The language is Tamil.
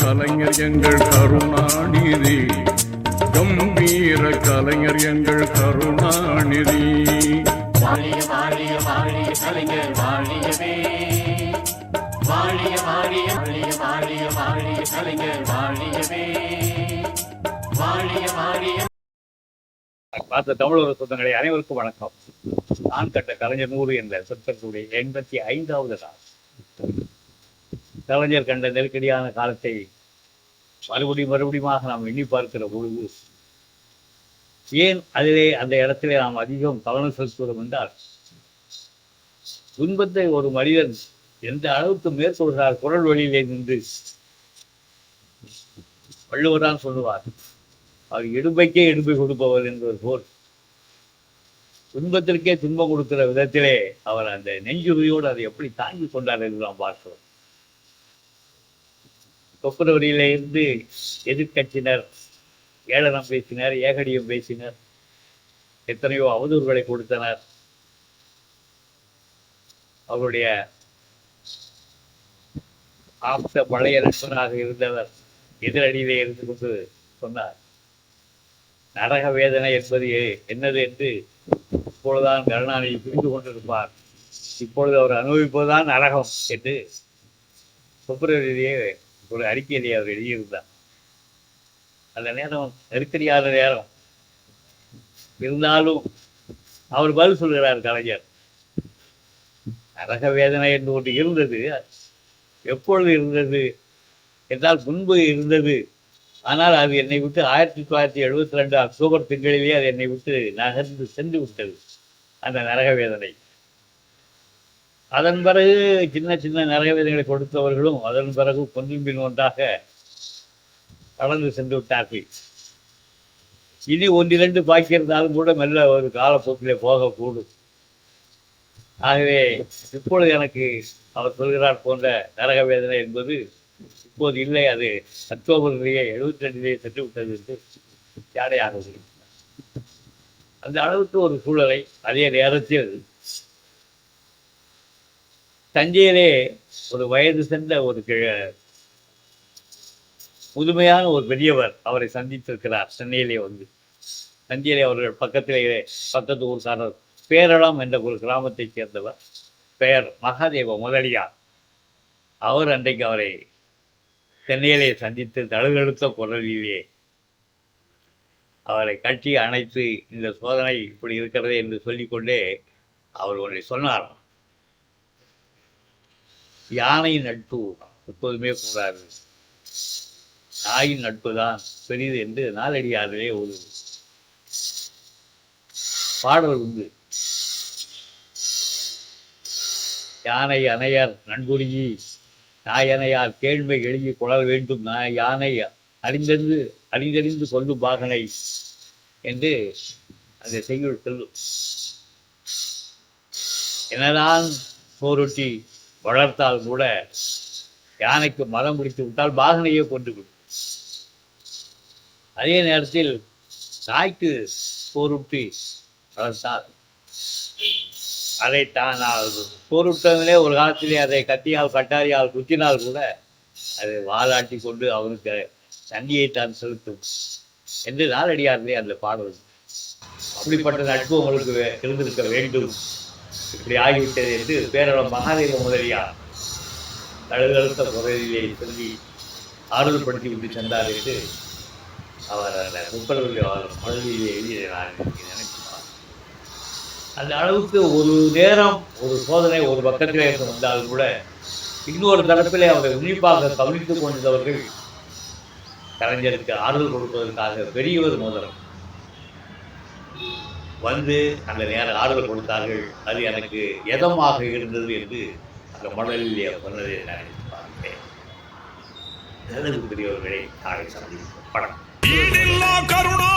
எங்கள் கருணாநிதி. கம்பீர கலைஞர் எங்கள் கருணாநிதி. வாழிய வாழிய வாழிய கலைஞர் வாழியவே. வாழிய வாழிய வாழிய வாழிய வாழிய கலைஞர் வாழியவே. வாழிய வாழிய. பார்த்த தமிழக சொந்தங்களை அனைவருக்கும் வணக்கம். நான் கட்ட கலைஞர் நூறு என்ற சொற்பத்தினுடைய எண்பத்தி ஐந்தாவது நாள். கலைஞர் கண்ட நெருக்கடியான காலத்தை மறுபடியும் மறுபடியுமாக நாம் எண்ணி பார்க்கிற பொழுது ஏன் அதிலே அந்த இடத்திலே நாம் அதிகம் கவனம் செலுத்துவோம் என்றால் துன்பத்தை ஒரு மனிதன் எந்த அளவுக்கு மேற்கொள்கிறார் குரல் வழியிலே நின்று வள்ளுவரான் சொல்லுவார் அவர் இடும்பைக்கே இடும்பை கொடுப்பவர் என்பது போல் துன்பத்திற்கே துன்பம் கொடுக்கிற விதத்திலே அவர் அந்த நெஞ்சுறுதியோடு அதை எப்படி தாங்கி கொண்டார் என்று நாம் பார்க்கிறோம். பிப்ரவரியிலிருந்து எதிர்கட்சியினர் எதிர்க்கட்சியினர் ஏளனம் பேசினர் ஏகடியம் பேசினர் எத்தனையோ அவதூறுகளை கொடுத்தனர். அவருடைய ஆப்த பழைய நண்பராக இருந்தவர் எதிரடியிலே இருந்து கொண்டு சொன்னார். நரக வேதனை என்பது என்னது என்று இப்பொழுதுதான் கருணாநிதி புரிந்து கொண்டிருப்பார். இப்பொழுது அவர் அனுபவிப்பதுதான் நரகம் என்று பிப்ரவரியிலேயே ஒரு அறிக்கையிலே அவர் எழுதியிருந்தார். அந்த நேரம் நெருக்கடியான நேரம். இருந்தாலும் அவர் பதில் சொல்கிறார் கலைஞர். நரக வேதனை என்று ஒன்று இருந்தது. எப்பொழுது இருந்தது? என்றால் முன்பு இருந்தது. ஆனால் அது என்னை விட்டு ஆயிரத்தி தொள்ளாயிரத்தி எழுபத்தி ரெண்டு அக்டோபர் திங்களிலே அது என்னை விட்டு நகர்ந்து சென்று விட்டது. அந்த நரக வேதனை. அதன் பிறகு சின்ன சின்ன நரக கொடுத்தவர்களும் அதன் பிறகு கொன்றின் ஒன்றாக கடந்து சென்று விட்டார்கள். இனி ஒன்றிரண்டு பாக்கி இருந்தாலும் கூட மெல்ல ஒரு காலப்போக்கிலே போகக்கூடும். ஆகவே இப்பொழுது எனக்கு அவர் சொல்கிறார் போன்ற நரக வேதனை என்பது இப்போது இல்லை. அது அக்டோபர்லேயே எழுபத்தி ரெண்டிலேயே சென்று விட்டது என்று ஜாடையாக அந்த அளவுக்கு ஒரு சூழலை அதே நேரத்தில் தஞ்சையிலே ஒரு வயது சென்ற ஒரு கிழ முதுமையான ஒரு பெரியவர் அவரை சந்தித்திருக்கிறார். சென்னையிலே வந்து. தஞ்சையிலே அவர்கள் பக்கத்திலே பக்கத்து ஊர்க்காரர் பேரளம் என்ற ஒரு கிராமத்தைச் சேர்ந்தவர். பெயர் மகாதேவ முதலியார். அவர் அன்றைக்கு அவரை சென்னையிலே சந்தித்து தழுதழுத்த குரலிலே அவரை கட்டி அணைத்து இந்த சோதனை இப்படி இருக்கிறது என்று சொல்லிக்கொண்டே அவர் ஒன்றை சொன்னார் யானை நட்பு எப்போதுமே கூடாது. நாயின் நட்பு தான் பெரிது என்று நாளடியாரிலே ஒரு பாடல் உண்டு யானை அணையர் நன்குருகி நாயனையார் கேள்மை எழுதி கொள்ள வேண்டும் நான் யானை அறிந்தறிந்து அறிந்தறிந்து சொல்லும் பாகனை என்று அந்த செய்யுள் சொல்லும். என்னதான் போரொட்டி வளர்த்தால் கூட யானைக்கு மரம் பிடித்து விட்டால் பாகனையே கொண்டு விடும் அதே நேரத்தில் தாய்க்கு போருட்டி வளர்த்தால் அதை தான் போர்விட்டதிலே ஒரு காலத்திலே அதை கத்தியால் கட்டாரியால் குத்தினால் கூட அதை வாலாட்டி கொண்டு அவனுக்கு தண்ணியை தான் செலுத்தும் என்று நாளடியார்களே அந்த பாடல். அப்படிப்பட்ட நட்பு உங்களுக்கு இருந்திருக்க வேண்டும். இப்படி ஆகிவிட்டது என்று பேரவர் மகாதேவ முதலியார் தழுதழுத்த குரலிலே சொல்லி ஆறுதல்படுத்தி விட்டு சென்றார் என்று அவர் அந்த முப்பது அவர் மொழியிலே எழுதிய நான் அந்த அளவுக்கு ஒரு நேரம் ஒரு சோதனை ஒரு பக்கத்திலே இருந்து வந்தாலும் கூட இன்னொரு தரப்பிலே அவரை உன்னிப்பாக கவனித்துக் கொண்டவர்கள் கலைஞருக்கு ஆறுதல் கொடுப்பதற்காக பெரியவர் முதல் வந்து அந்த நேரம் ஆறுதல் கொடுத்தார்கள். அது எனக்கு எதமாக இருந்தது என்று அந்த மணலில் சொன்னதை நான் பார்த்தேன் பெரியவர்களை நாளை சந்திப்போம். படம் கருணா